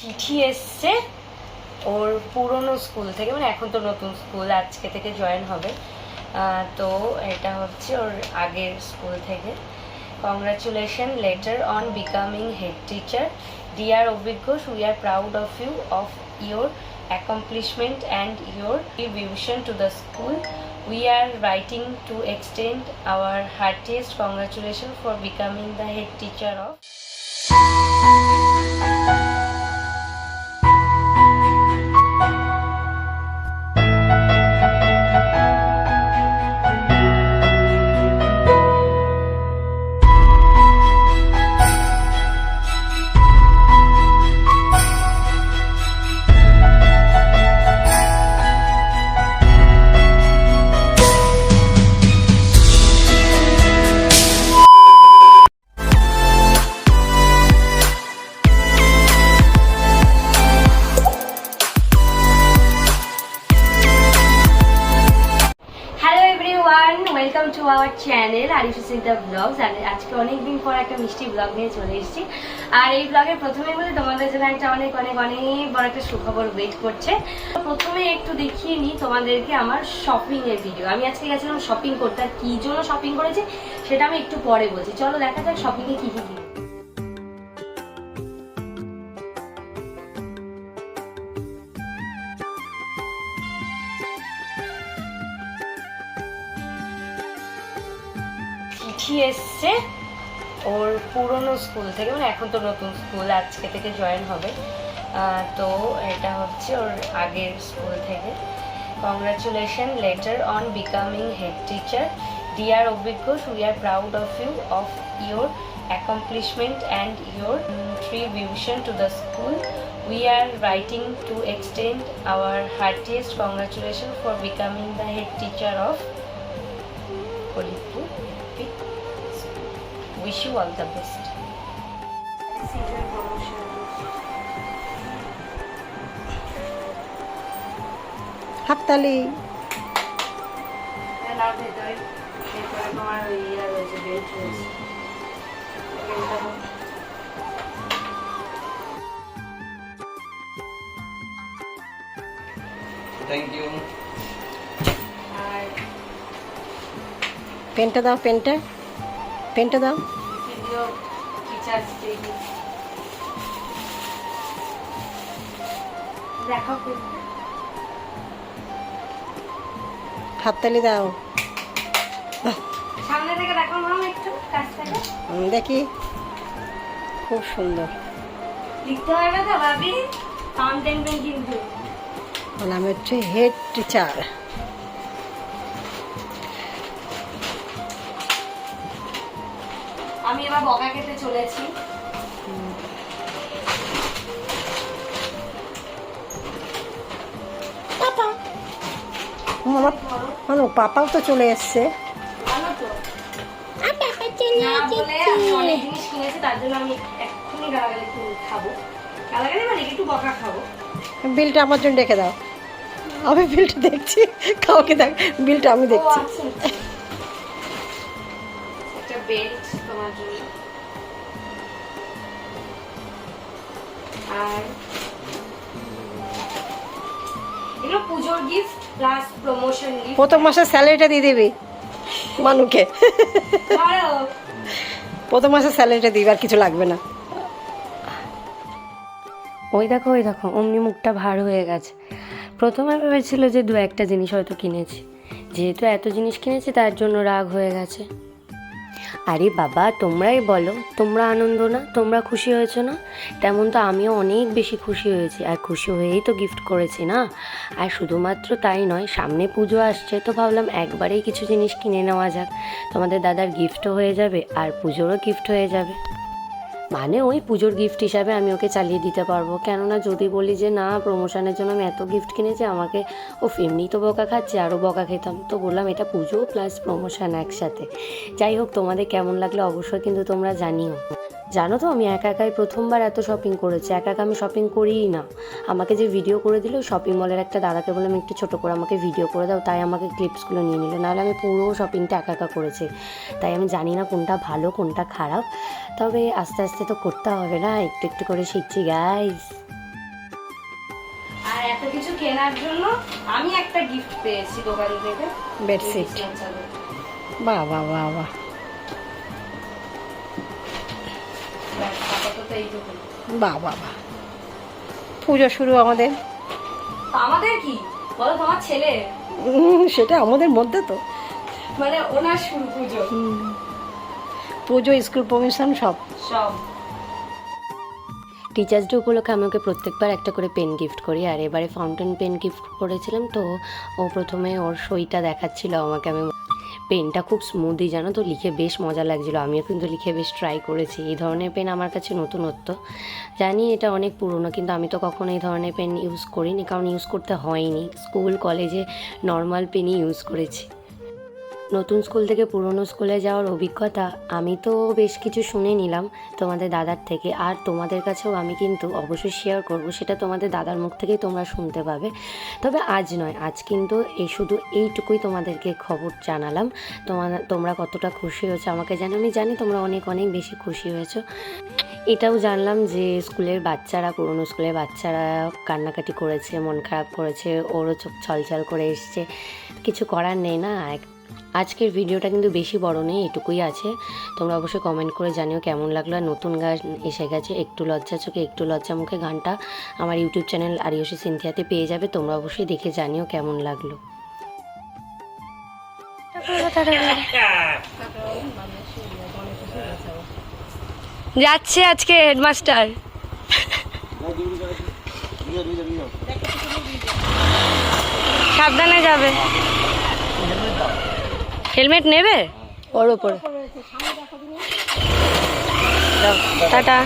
চিঠি এসছে ওর পুরনো স্কুল থেকে মানে এখন তো নতুন স্কুল, আজকে থেকে জয়েন হবে। তো এটা হচ্ছে ওর আগের স্কুল থেকে। Congratulation letter on becoming head teacher dear Abhigya we are proud of you of your accomplishment and your distribution to the school we are writing to extend our heartiest congratulation for becoming the head teacher of everyone welcome to our channel Arifu Siddha vlogs আর আজকে অনেকদিন পর একটা মিষ্টি blog নিয়ে চলে এসেছি। আর এই ব্লগের প্রথমে বলে তোমাদের জন্য একটা অনেক অনেক অনেক বড় একটা সুখবর ওয়েট করছে। প্রথমে একটু দেখিয়ে নিই তোমাদেরকে আমার শপিংয়ের ভিডিও আমি আজকে গেছিলাম শপিং করতে, আর কি জন্য শপিং করেছি সেটা আমি একটু পরে বলছি। চলো দেখা যাক শপিংয়ে কী কি চিঠি এসছে ওর পুরনো স্কুল থেকে মানে এখন তো নতুন স্কুল, আজকে থেকে জয়েন হবে। তো এটা হচ্ছে ওর আগের স্কুল থেকে। Congratulation letter on becoming head teacher dear Abhigya we are proud of you of your accomplishment and your tribution to the school we are writing to extend our heartiest congratulation for becoming the head teacher of Faridpur Wish you all the best. হাততালি thank you পেনটা দাও পেনটা পেনটা দাও। দেখো হাততালি দাও। সামনে থেকে দেখো একটু খুব সুন্দর। লিখতে হবে তো ভাবি? ফাউন্টেন পেন কিন্তু ওর নাম হচ্ছে হেড টিচার আমি এবার বকা খেতে চলেছি। আমার পাপাও তো চলে এসছে। মানে বিলটা আমার জন্য রেখে দাও। আমি বিলটা দেখছি কাউকে দেখ বিলটা আমি দেখছি। আচ্ছা আচ্ছা। বেল্ট তোমার জন্য আর এগুলো পুজোর গিফট প্লাস প্রমোশন গিফট প্রথম মাসের স্যালারিটা দিয়ে দিবি মানুকে। প্রথম মাসের স্যালারিটা দিবি আর কিছু লাগবে না। ওই দেখো ওই দেখো অমনি মুখটা ভার হয়ে গেছে। প্রথমে ভেবেছিল যে দু একটা জিনিস হয়তো কিনেছি। যেহেতু এত জিনিস কিনেছি তার জন্য রাগ হয়ে গেছে। আরে বাবা, তোমরাই বলো, তোমরা আনন্দ না, তোমরা খুশি হয়েছো না? তেমন তো আমিও অনেক বেশি খুশি হয়েছি, আর খুশি হয়েই তো গিফট করেছি না? আর শুধুমাত্র তাই নয়, সামনে পুজো আসছে, তো ভাবলাম একবারেই কিছু জিনিস কিনে নেওয়া যাক। তোমাদের দাদার গিফটও হয়ে যাবে, আর পুজোরও গিফট হয়ে যাবে। মানে ওই পুজোর গিফট হিসাবে আমি ওকে চালিয়ে দিতে পারব। কেননা যদি বলি যে, না প্রমোশনের জন্য আমি এত গিফট কিনেছি, আমাকে ও এমনি তো বকা খাচ্ছে আরও বকা খেতাম। তো বললাম, এটা পুজো প্লাস প্রমোশন একসাথে। যাই হোক, তোমাদের কেমন লাগলে অবশ্যই কিন্তু তোমরা জানিও। জানো তো আমি একা একাই প্রথমবার এত শপিং করেছি। একা একা আমি শপিং করিই না। আমাকে যে ভিডিও করে দিল শপিং মলের একটা দাদাকে বললাম একটু ছোটো করে আমাকে ভিডিও করে দাও। তাই আমাকে ক্লিপসগুলো নিয়ে নিল। নাহলে আমি পুরো শপিংটা একা একা করেছি। তাই আমি জানি না কোনটা ভালো কোনটা খারাপ। তবে আস্তে আস্তে তো করতে হবে না একটু একটু করে শিখছি গাইস আর এত কিছু কেনার জন্য আমি একটা গিফট পেয়েছি দোকান থেকে। বেডশিট বাহ বাহ বাহ বাহ। বাহ বাহ পুজো শুরু আমাদের। আমাদের কি? বলো তোমার ছেলে। সেটা আমাদের মধ্যে তো। মানে ওনার শুরু পুজো। পুজো স্কুল পারমিশন সব। সব। টিচার্স ডে উপলক্ষে আমি ওকে প্রত্যেকবার একটা করে পেন গিফট করি। আর এবারে ফাউন্টেন পেন গিফট করেছিলাম তো ও প্রথমে ওর সইটা দেখাচ্ছিল আমাকে। আমি পেনটা খুব স্মুদি জানো তো? লিখে বেশ মজা লাগছিল। আমিও কিন্তু লিখে বেশ ট্রাই করেছি। এই ধরনের পেন আমার কাছে নতুনত্ব। জানি এটা অনেক পুরনো, কিন্তু আমি তো কখনো এই ধরনের পেন ইউজ করিনি, কারণ ইউজ করতে হয়নি। স্কুল কলেজে নর্মাল পেনই ইউজ করেছি। নতুন স্কুল থেকে পুরনো স্কুলে যাওয়ার অভিজ্ঞতা আমি তো বেশ কিছু শুনে নিলাম তোমাদের দাদার থেকে। আর তোমাদের কাছেও আমি কিন্তু অবশ্যই শেয়ার করব, সেটা তোমাদের দাদার মুখ থেকেই তোমরা শুনতে পাবে। তবে আজ নয়, আজ কিন্তু এই শুধু এইটুকুই তোমাদেরকে খবর জানালাম। তোমার তোমরা কতটা খুশি হয়েছো আমাকে জানো, আমি জানি তোমরা অনেক অনেক বেশি খুশি হয়েছো। এটাও জানলাম যে স্কুলের বাচ্চারা, পুরনো স্কুলের বাচ্চারা কান্নাকাটি করেছে, মন খারাপ করেছে, ওরও চোখ ছলছল করে এসছে। কিছু করার নেই না আজকের ভিডিওটা কিন্তু বেশি বড় নেই, এটুকুই আছে। তোমরা অবশ্যই কমেন্ট করে জানিও কেমন লাগল। আর নতুন গান এসে গেছে, একটু লজ্জা চোখে, একটু লজ্জা মুখে গানটা আমার ইউটিউব চ্যানেল আরিয়সী সিনথিয়াতে পেয়ে যাবে। তোমরা অবশ্যই দেখে জানিও কেমন লাগল। যাচ্ছে আজকে হেডমাস্টার। সাবধানে যাবে। হেলমেট নেবে? ওর ওপরে টাটা।